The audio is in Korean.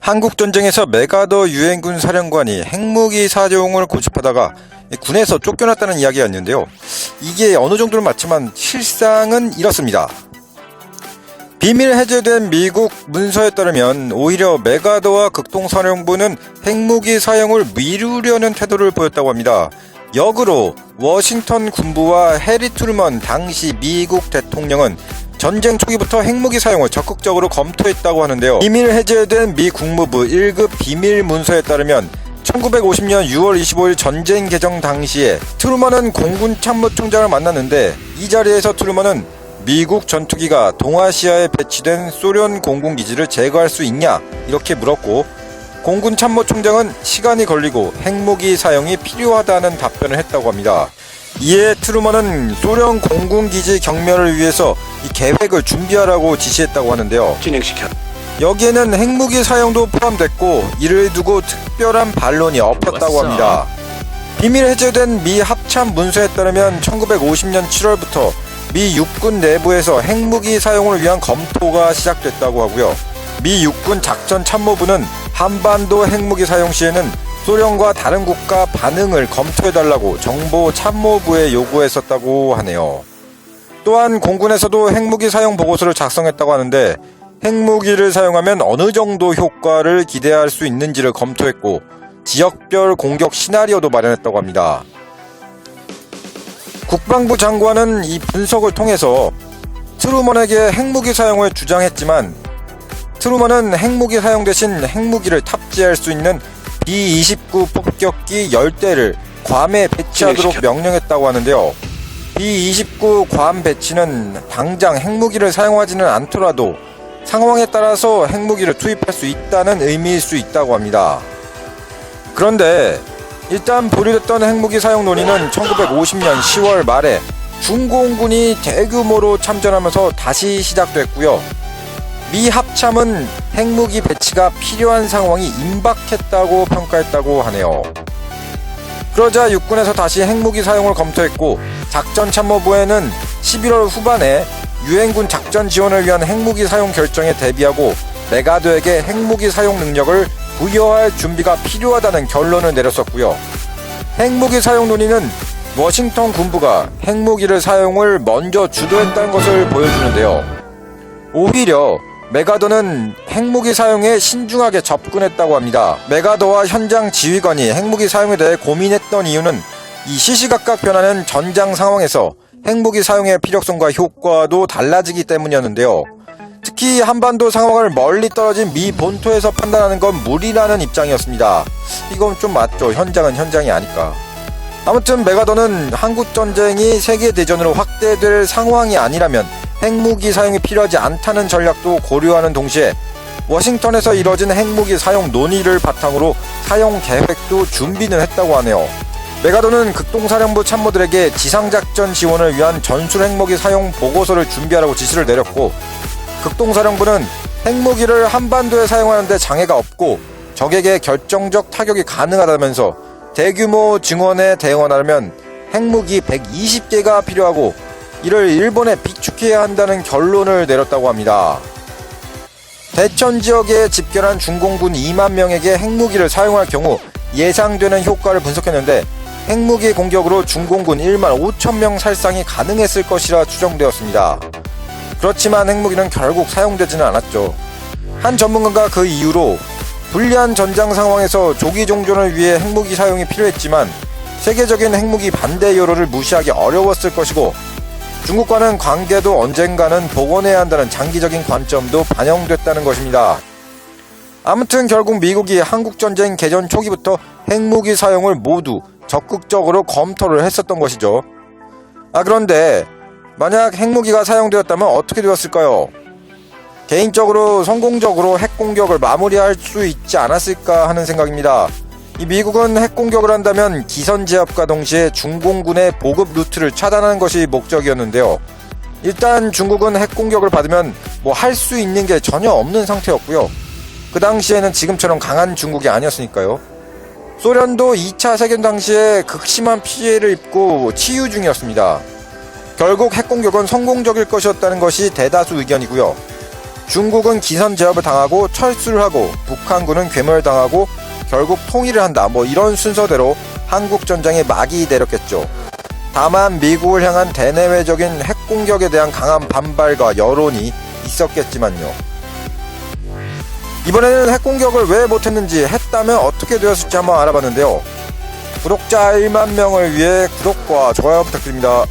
한국 전쟁에서 메가더 유엔군 사령관이 핵무기 사용을 고집하다가 이 군에서 쫓겨났다는 이야기가 있는데요. 이게 어느 정도는 맞지만 실상은 이렇습니다. 비밀 해제된 미국 문서에 따르면 오히려 메가더와 극동사령부는 핵무기 사용을 미루려는 태도를 보였다고 합니다. 역으로 워싱턴 군부와 해리 트루먼 당시 미국 대통령은 전쟁 초기부터 핵무기 사용을 적극적으로 검토했다고 하는데요. 비밀 해제된 미 국무부 1급 비밀 문서에 따르면 1950년 6월 25일 전쟁 개정 당시에 트루먼은 공군 참모총장을 만났는데 이 자리에서 트루먼은 미국 전투기가 동아시아에 배치된 소련 공군기지를 제거할 수 있냐 이렇게 물었고 공군 참모총장은 시간이 걸리고 핵무기 사용이 필요하다는 답변을 했다고 합니다. 이에 트루먼은 소련 공군기지 경멸을 위해서 이 계획을 준비하라고 지시했다고 하는데요. 진행시켜 여기에는 핵무기 사용도 포함됐고 이를 두고 특별한 반론이 엎었다고 왔어. 합니다. 비밀 해제된 미 합참 문서에 따르면 1950년 7월부터 미 육군 내부에서 핵무기 사용을 위한 검토가 시작됐다고 하고요. 미 육군 작전 참모부는 한반도 핵무기 사용 시에는 소련과 다른 국가 반응을 검토해달라고 정보 참모부에 요구했었다고 하네요. 또한 공군에서도 핵무기 사용 보고서를 작성했다고 하는데 핵무기를 사용하면 어느 정도 효과를 기대할 수 있는지를 검토했고 지역별 공격 시나리오도 마련했다고 합니다. 국방부 장관은 이 분석을 통해서 트루먼에게 핵무기 사용을 주장했지만 트루먼은 핵무기 사용 대신 핵무기를 탑재할 수 있는 B-29 폭격기 10대를 괌에 배치하도록. 명령했다고 하는데요. B-29 괌 배치는 당장 핵무기를 사용하지는 않더라도 상황에 따라서 핵무기를 투입할 수 있다는 의미일 수 있다고 합니다. 그런데 일단 보류됐던 핵무기 사용 논의는 1950년 10월 말에 중공군이 대규모로 참전하면서 다시 시작됐고요. 미 합참은 핵무기 배치가 필요한 상황이 임박했다고 평가했다고 하네요. 그러자 육군에서 다시 핵무기 사용을 검토했고 작전 참모부에는 11월 후반에 유엔군 작전 지원을 위한 핵무기 사용 결정에 대비하고 메가드에게 핵무기 사용 능력을 부여할 준비가 필요하다는 결론을 내렸었고요. 핵무기 사용 논의는 워싱턴 군부가 핵무기를 사용을 먼저 주도했다는 것을 보여주는데요. 오히려 메가더는 핵무기 사용에 신중하게 접근했다고 합니다. 메가더와 현장 지휘관이 핵무기 사용에 대해 고민했던 이유는 이 시시각각 변하는 전장 상황에서 핵무기 사용의 필요성과 효과도 달라지기 때문이었는데요. 특히 한반도 상황을 멀리 떨어진 미 본토에서 판단하는 건 무리라는 입장이었습니다. 이건 좀 맞죠. 현장은 현장이 아니까. 아무튼 메가더는 한국 전쟁이 세계 대전으로 확대될 상황이 아니라면 핵무기 사용이 필요하지 않다는 전략도 고려하는 동시에 워싱턴에서 이뤄진 핵무기 사용 논의를 바탕으로 사용 계획도 준비는 했다고 하네요. 메가더는 극동사령부 참모들에게 지상작전 지원을 위한 전술 핵무기 사용 보고서를 준비하라고 지시를 내렸고 극동사령부는 핵무기를 한반도에 사용하는데 장애가 없고 적에게 결정적 타격이 가능하다면서 대규모 증원에 대응하려면 핵무기 120개가 필요하고 이를 일본에 비축해야 한다는 결론을 내렸다고 합니다. 대천 지역에 집결한 중공군 2만 명에게 핵무기를 사용할 경우 예상되는 효과를 분석했는데 핵무기 공격으로 중공군 1만 5천 명 살상이 가능했을 것이라 추정되었습니다. 그렇지만 핵무기는 결국 사용되지는 않았죠. 한 전문가가 그 이유로 불리한 전장 상황에서 조기 종전을 위해 핵무기 사용이 필요했지만 세계적인 핵무기 반대 여론을 무시하기 어려웠을 것이고 중국과는 관계도 언젠가는 복원해야 한다는 장기적인 관점도 반영됐다는 것입니다. 아무튼 결국 미국이 한국전쟁 개전 초기부터 핵무기 사용을 모두 적극적으로 검토를 했었던 것이죠. 아, 그런데 만약 핵무기가 사용되었다면 어떻게 되었을까요? 개인적으로 성공적으로 핵공격을 마무리할 수 있지 않았을까 하는 생각입니다. 이 미국은 핵 공격을 한다면 기선 제압과 동시에 중공군의 보급 루트를 차단하는 것이 목적이었는데요. 일단 중국은 핵 공격을 받으면 뭐 할 수 있는 게 전혀 없는 상태였고요. 그 당시에는 지금처럼 강한 중국이 아니었으니까요. 소련도 2차 세계전 당시에 극심한 피해를 입고 치유 중이었습니다. 결국 핵 공격은 성공적일 것이었다는 것이 대다수 의견이고요. 중국은 기선 제압을 당하고 철수를 하고 북한군은 괴멸당하고 결국 통일을 한다. 뭐 이런 순서대로 한국 전쟁의 막이 내렸겠죠. 다만 미국을 향한 대내외적인 핵 공격에 대한 강한 반발과 여론이 있었겠지만요. 이번에는 핵 공격을 왜 못했는지 했다면 어떻게 되었을지 한번 알아봤는데요. 구독자 1만 명을 위해 구독과 좋아요 부탁드립니다.